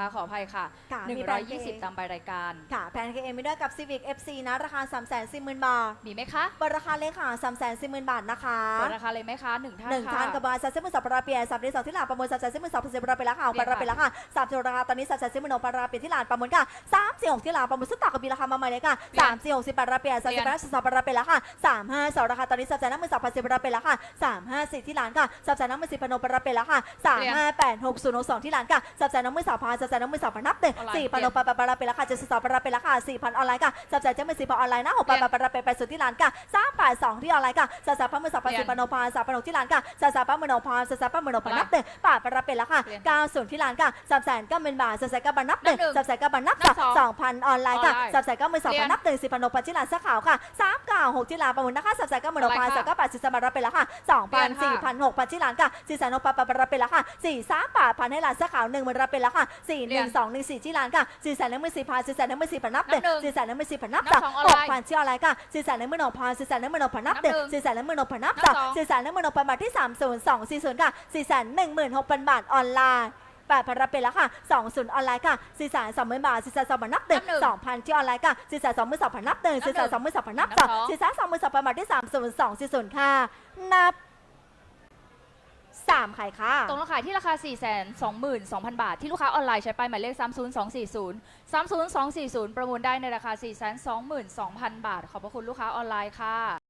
นะคะขออภัยค่ะ ค่ะมีแบรนด์120 ตามใบรายการ ค่ะแพนเคเอ็มมีด้วยกับ Civic FC นะ ราคา 3 4 0 0 0 0 บาทมีไหมคะเปิดราคาเลยค่ะ 3 4 0 0 0 0 บาทนะคะเปิดราคาเลยไหมคะหนึ่งท่านหนึ่งค่ะท่านกับบาร์ซัสเซมือสับปะราเปียสับที่สองที่หลานประมูลสับเซมือสับเปอร์เซ็นต์ปะราไปแล้วค่ะเรีปยกระราไปแล้วค่ะสามสิบราคาตอนนี้สับเซมือโนปะราเปียที่หลานประมูลค่ะสามสี่หกที่หลานประมูลสุดต่อกับมีราคามาใหม่เลยค่ะเรียนสามสี่หกสิบปะราเปียสามสิบแปดสับปะราไปแล้วค่ะสามห้าสองราคาตอนนี้สับเซน้ำมือสับพันสิบปะราไปแล้วค่ะสามห้าสี่ที่หลานค่ะสับเซน้ำมือสิบปะโนปะราไปแล้วค่ะสามห้าแปดหกศูนย์หกสองที่หลานค่ะสับเซน้ำมือสับพันสับเซน้ำมือสับพันนับหนึ่งสี่ปะโนปะปะปะราไปแล้วค่ะเจ็ดสิบสองปะราไปแล้วค่ะสี่พันออนไลน์ค่ะสับเซจะมือสี่พันออนไลน์นะหกปะปะปะราไปไปสุดที่หลานค่ะสามแปดสองที่ออนไลน์ค่ะสับเซพันหมือสับพันสิบปะโนพานสับปะโนที่หลานค่ะสับเซพันหมือโนพานสับเซพันหมือโนพานนับหนึ่งป่าปะราไปแล้วค่ะเก้าศูนย์ที่หลานค่ะสับแสนเก็เป็นบาทสับแสนก็บันนับหนึ่งสับแสนก็บันนับสองสองพันออนไลน์ค่ะสับแสนก็มือสองพันนับหนึ่งสิบพันโนพันที่หลานเสื้อขาวค่ะสามเก้าหกที่หลานประมูลนะคะสับแสนก็มือโนพานสับก็แปดสิบสามรับไปแล้วค่ะสองพันสี่พันหกพันที่หลานค่ะสี่แสนโนปะปะปรับไปแล้วค่ะสี่สามแปดพันให้หลานเสื้อขาวหนึ่งมันรับไปแล้วค่ะสี่หนึ่งสองหนึ่งสี่ที่หลานค่ะสี่แสนหนึ่งหมื่นสี่พันสี่แสนหนึ่งหมื่นสี่พันนับหนึ่งสี่แสนหนึ่งหมื่นสี่พันนับสองหกพันที่ออนไลน์ค่ะสี่แสนหนึ่งหมื่นหกพันสี่แสนหนึ่งหมื่นหกพันนับหนึ่งสี่แสนหนึ่งหมื่นหกพันนับสองสี่แสนหนึ่งหมื่นหกพันบาทที่สามศูนย์สองสี่ศูนย์ค่ะสี่แสนหนึ่งหมื่นหกพันบาทออนไลน์แปดพันรับไปแล้วค่ะสองศูนย์ออนไลน์ค่ะสี่แสนสองหมื่นบาทสี่แสนสองพันนับหนึ่งสองพันที่ออนไลน์ค่ะสี่แสนสองหมื่นสองพันนับหนึ่งสี่แสนสองหมื่นสองพันนับสองสี่แสนสองหมื่นสองพันบาทที่สามศูนย์สองสี่ศูนย์ค่ะนับามขายค่ะ ตรงราคายที่ราคา 4 2 2 0 0 0 บาท ที่ลูกค้าออนไลน์ใช้ไปหมายเลข 30240 30240 ประมูลได้ในราคา 4 2 2 0 0 0 บาท ขอบพระคุณลูกค้าออนไลน์ค่ะ